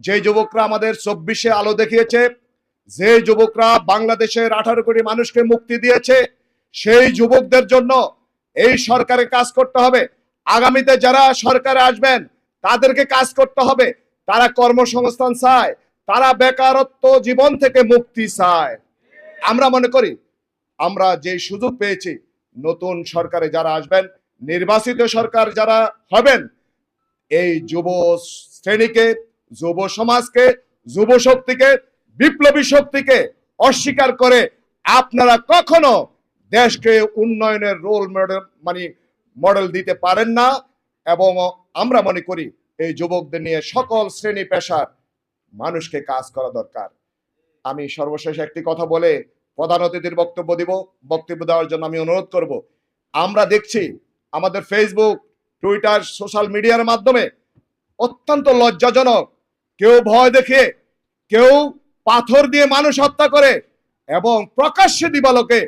যে যুবকরা আমাদের চব্বিশে আলো দেখিয়েছে, যে যুবকরা বাংলাদেশের আঠারো কোটি মানুষকে মুক্তি দিয়েছে, সেই যুবকদের জন্য এই সরকারে কাজ করতে হবে। আগামীতে যারা সরকারে আসবেন, তাদেরকে কাজ করতে হবে। তারা কর্মসংস্থান চায়, তারা বেকারত্ব জীবন থেকে মুক্তি চায়। আমরা মনে করি, আমরা যে সুযোগ পেয়েছি, নতুন সরকারে যারা আসবেন, নির্বাচিত সরকার যারা হবেন, এই যুব শ্রেণীকে যুব সমাজকে, যুব শক্তিকে, বিপ্লবী শক্তিকে অস্বীকার করে আপনারা কখনো দেশকে উন্নয়নের রোল মডেল মানে মডেল দিতে পারেন না এবং আমরা মনে করি এই যুবকদের নিয়ে সকল শ্রেণি পেশার মানুষকে কাজ করা দরকার। আমি সর্বশেষ একটি কথা বলে প্রধান অতিথির বক্তব্য দিব। বক্তব্য দেওয়ার জন্য আমি অনুরোধ করব। আমরা দেখছি আমাদের ফেসবুক টুইটার সোশ্যাল মিডিয়ার মাধ্যমে অত্যন্ত লজ্জাজনক কেউ ভয় দেখে, কেউ পাথর দিয়ে মানুষ হত্যা করে এবং প্রকাশ্যে দিবালোকে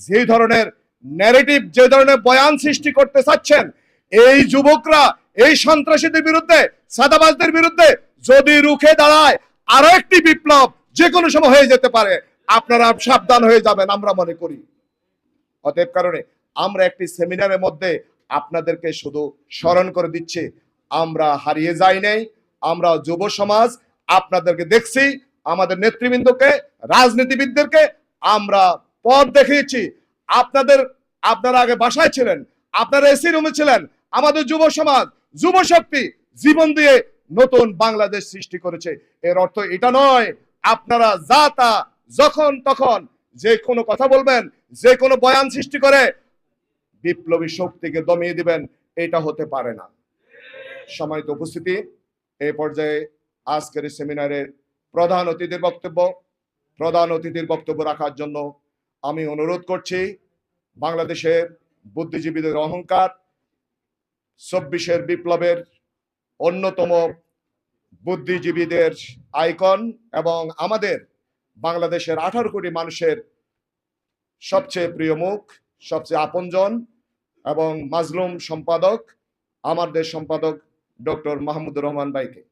যে ধরনের ন্যারেটিভ যে ধরনের বয়ান সৃষ্টি করতে চাচ্ছেন, এই যুবকরা, এই সন্ত্রাসীদের বিরুদ্ধে, সাদাবাজদের বিরুদ্ধে যদি রুখে দাঁড়ায়, আরও একটি বিপ্লব যে কোনো সময় হয়ে যেতে পারে। আপনারা সাবধান হয়ে যাবেন, আমরা মনে করি। অতএব কারণে আমরা একটি সেমিনারের মধ্যে আপনাদেরকে শুধু স্মরণ করে দিচ্ছি, আমরা হারিয়ে যাই নাই। আমরা যুব সমাজ, আপনাদেরকে দেখছি, আমাদের নেতৃবৃন্দকে, রাজনীতিবিদদেরকে আমরা পথ দেখিয়েছি। আপনাদের, আপনারা আগে বাসায় ছিলেন, আপনারা এসি রুমে ছিলেন, আমাদের যুব সমাজ, যুব শক্তি জীবন দিয়ে নতুন বাংলাদেশ সৃষ্টি করেছে। এর অর্থ এটা নয়, আপনারা যা তা যখন তখন যে কোনো কথা বলবেন, যে কোনো বয়ান সৃষ্টি করে বিপ্লবী শক্তিকে দমিয়ে দিবেন, এটা হতে পারে না। সম্মানিত উপস্থিতি এই পর্যায়ে আজকের সেমিনারের প্রধান অতিথির বক্তব্য, প্রধান অতিথির বক্তব্য রাখার জন্য আমি অনুরোধ করছি, বাংলাদেশের বুদ্ধিজীবীদের অহংকার, চব্বিশের বিপ্লবের অন্যতম বুদ্ধিজীবীদের আইকন এবং আমাদের বাংলাদেশের আঠারো কোটি মানুষের সবচেয়ে প্রিয় মুখ, সবচেয়ে আপনজন এবং মাজলুম সম্পাদক, আমাদের সম্পাদক ডক্টর মাহমুদুর রহমান ভাইকে।